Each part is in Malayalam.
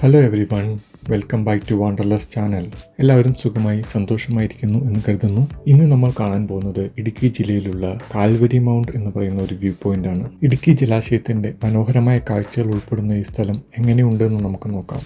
Hello everyone welcome back to Wanderless channel എല്ലാവരും സുഖമായി സന്തോഷമായിരിക്കുന്നു എന്ന് കരുതുന്നു. ഇന്ന് നമ്മൾ കാണാൻ പോകുന്നത് ഇടുക്കി ജില്ലയിലുള്ള കാൽവരി മൗണ്ട് എന്ന് പറയുന്ന ഒരു വ്യൂ പോയിന്റ് ആണ്. ഇടുക്കി ജലാശയത്തിന്റെ മനോഹരമായ കാഴ്ചകൾ ഉൾപ്പെടുന്ന ഈ സ്ഥലം എങ്ങനെയുണ്ടെന്ന് നമുക്ക് നോക്കാം.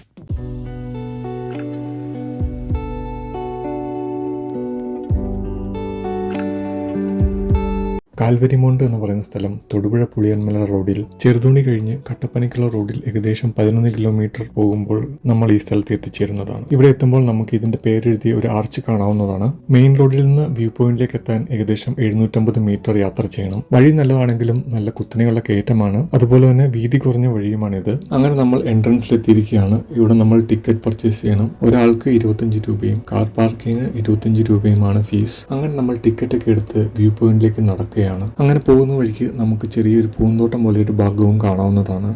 കാൽവരിമോണ്ട് എന്ന് പറയുന്ന സ്ഥലം തൊടുപുഴ പുളിയന്മല റോഡിൽ ചെറുതുണി കഴിഞ്ഞ് കട്ടപ്പനിക്കുള്ള റോഡിൽ ഏകദേശം പതിനൊന്ന് കിലോമീറ്റർ പോകുമ്പോൾ നമ്മൾ ഈ സ്ഥലത്ത് എത്തിച്ചേരുന്നതാണ്. ഇവിടെ എത്തുമ്പോൾ നമുക്ക് ഇതിന്റെ പേരെഴുതിയ ഒരു ആർച്ച് കാണാവുന്നതാണ്. മെയിൻ റോഡിൽ നിന്ന് വ്യൂ പോയിന്റിലേക്ക് എത്താൻ ഏകദേശം എഴുന്നൂറ്റമ്പത് മീറ്റർ യാത്ര ചെയ്യണം. വഴി നല്ലതാണെങ്കിലും നല്ല കുത്തനെയുള്ള കയറ്റമാണ്. അതുപോലെ തന്നെ വീതി കുറഞ്ഞ വഴിയുമാണിത്. അങ്ങനെ നമ്മൾ എൻട്രൻസിൽ എത്തിയിരിക്കുകയാണ്. ഇവിടെ നമ്മൾ ടിക്കറ്റ് പർച്ചേസ് ചെയ്യണം. ഒരാൾക്ക് ഇരുപത്തഞ്ച് രൂപയും കാർ പാർക്കിങ്ങിന് ഇരുപത്തഞ്ച് രൂപയുമാണ് ഫീസ് അങ്ങനെ നമ്മൾ ടിക്കറ്റ് ഒക്കെ എടുത്ത് വ്യൂ പോയിന്റിലേക്ക് നടക്കുകയാണ് അങ്ങനെ പോകുന്ന വഴിക്ക് നമുക്ക് ചെറിയൊരു പൂന്തോട്ടം പോലെ ഒരു ഭാഗവും കാണാവുന്നതാണ്.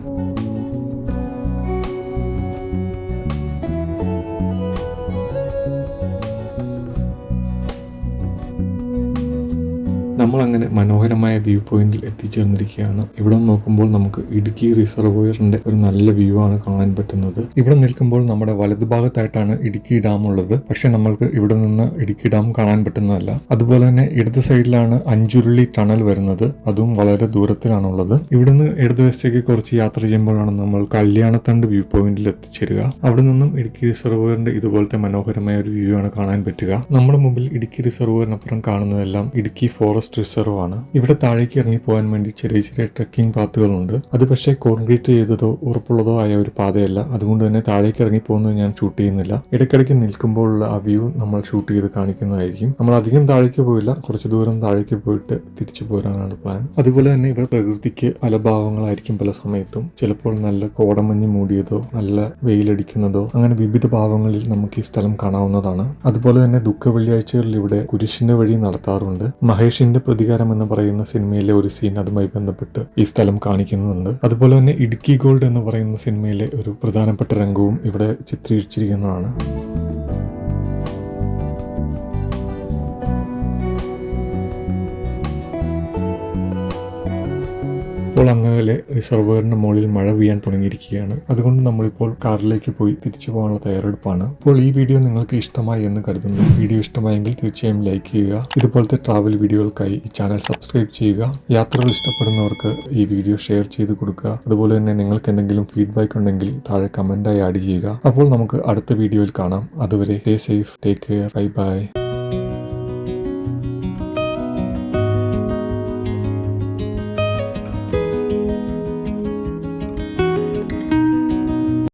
നമ്മൾ അങ്ങനെ മനോഹരമായ വ്യൂ പോയിന്റിൽ എത്തിച്ചേർന്നിരിക്കുകയാണ്. ഇവിടെ നോക്കുമ്പോൾ നമുക്ക് ഇടുക്കി റിസർവോയറിന്റെ ഒരു നല്ല വ്യൂ ആണ് കാണാൻ പറ്റുന്നത്. ഇവിടെ നിൽക്കുമ്പോൾ നമ്മുടെ വലതുഭാഗത്തായിട്ടാണ് ഇടുക്കി ഡാം ഉള്ളത്. പക്ഷെ നമ്മൾക്ക് ഇവിടെ നിന്ന് ഇടുക്കി ഡാം കാണാൻ പറ്റുന്നതല്ല. അതുപോലെ തന്നെ ഇടത് സൈഡിലാണ് അഞ്ചുരുളി ടണൽ വരുന്നത്. അതും വളരെ ദൂരത്തിലാണുള്ളത്. ഇവിടുന്ന് ഇടതുവശത്തേക്ക് കുറച്ച് യാത്ര ചെയ്യുമ്പോഴാണ് നമ്മൾ കല്യാണത്തണ്ട് വ്യൂ പോയിന്റിൽ എത്തിച്ചേരുക. അവിടെ നിന്നും ഇടുക്കി റിസർവോയറിന്റെ ഇതുപോലത്തെ മനോഹരമായ ഒരു വ്യൂ ആണ് കാണാൻ പറ്റുക. നമ്മുടെ മുമ്പിൽ ഇടുക്കി റിസർവോയറിനപ്പുറം കാണുന്നതെല്ലാം ഇടുക്കി ഫോറസ്റ്റ് റിസർവ് ആണ്. ഇവിടെ താഴേക്ക് ഇറങ്ങി പോകാൻ വേണ്ടി ചെറിയ ചെറിയ ട്രക്കിംഗ് പാത്തുകളുണ്ട് അത് പക്ഷേ കോൺക്രീറ്റ് ചെയ്തതോ ഉറപ്പുള്ളതോ ആയ ഒരു പാതയല്ല. അതുകൊണ്ട് തന്നെ താഴേക്ക് ഇറങ്ങി പോകുന്നത് ഞാൻ ഷൂട്ട് ചെയ്യുന്നില്ല. ഇടയ്ക്കിടയ്ക്ക് നിൽക്കുമ്പോഴുള്ള ആ വ്യൂ നമ്മൾ ഷൂട്ട് ചെയ്ത് കാണിക്കുന്നതായിരിക്കും. നമ്മൾ അധികം താഴേക്ക് പോയില്ല കുറച്ച് ദൂരം താഴേക്ക് പോയിട്ട് തിരിച്ചു പോരാനാണ് പ്ലാൻ അതുപോലെ തന്നെ ഇവിടെ പ്രകൃതിക്ക് പല ഭാവങ്ങളായിരിക്കും പല സമയത്തും. ചിലപ്പോൾ നല്ല കോടമഞ്ഞ് മൂടിയതോ നല്ല വെയിലടിക്കുന്നതോ അങ്ങനെ വിവിധ ഭാവങ്ങളിൽ നമുക്ക് ഈ സ്ഥലം കാണാവുന്നതാണ്. അതുപോലെ തന്നെ ദുഃഖ വെള്ളിയാഴ്ചകളിൽ ഇവിടെ കുരിശിന്റെ വഴി നടത്താറുണ്ട്. മഹേഷിന്റെ പ്രതികാരം എന്ന് പറയുന്ന സിനിമയിലെ ഒരു സീൻ അതുമായി ബന്ധപ്പെട്ട് ഈ സ്ഥലം കാണിക്കുന്നുണ്ട്. അതുപോലെ തന്നെ ഇടുക്കി ഗോൾഡ് എന്ന് പറയുന്ന സിനിമയിലെ ഒരു പ്രധാനപ്പെട്ട രംഗവും ഇവിടെ ചിത്രീകരിച്ചിരിക്കുന്നതാണ്. ഇപ്പോൾ അങ്ങനെ റിസർവറിന്റെ മുകളിൽ മഴ പെയ്യാൻ തുടങ്ങിയിരിക്കുകയാണ്. അതുകൊണ്ട് നമ്മളിപ്പോൾ കാറിലേക്ക് പോയി തിരിച്ചു പോകാനുള്ള തയ്യാറെടുപ്പാണ്. അപ്പോൾ ഈ വീഡിയോ നിങ്ങൾക്ക് ഇഷ്ടമായി എന്ന് കരുതുന്നു. വീഡിയോ ഇഷ്ടമായെങ്കിൽ തീർച്ചയായും ലൈക്ക് ചെയ്യുക. ഇതുപോലത്തെ ട്രാവൽ വീഡിയോകൾക്കായി ഈ ചാനൽ സബ്സ്ക്രൈബ് ചെയ്യുക. യാത്രകൾ ഇഷ്ടപ്പെടുന്നവർക്ക് ഈ വീഡിയോ ഷെയർ ചെയ്ത് കൊടുക്കുക. അതുപോലെ തന്നെ നിങ്ങൾക്ക് എന്തെങ്കിലും ഫീഡ്ബാക്ക് ഉണ്ടെങ്കിൽ താഴെ കമന്റായി ആഡ് ചെയ്യുക. അപ്പോൾ നമുക്ക് അടുത്ത വീഡിയോയിൽ കാണാം. അതുവരെ stay safe take care bye bye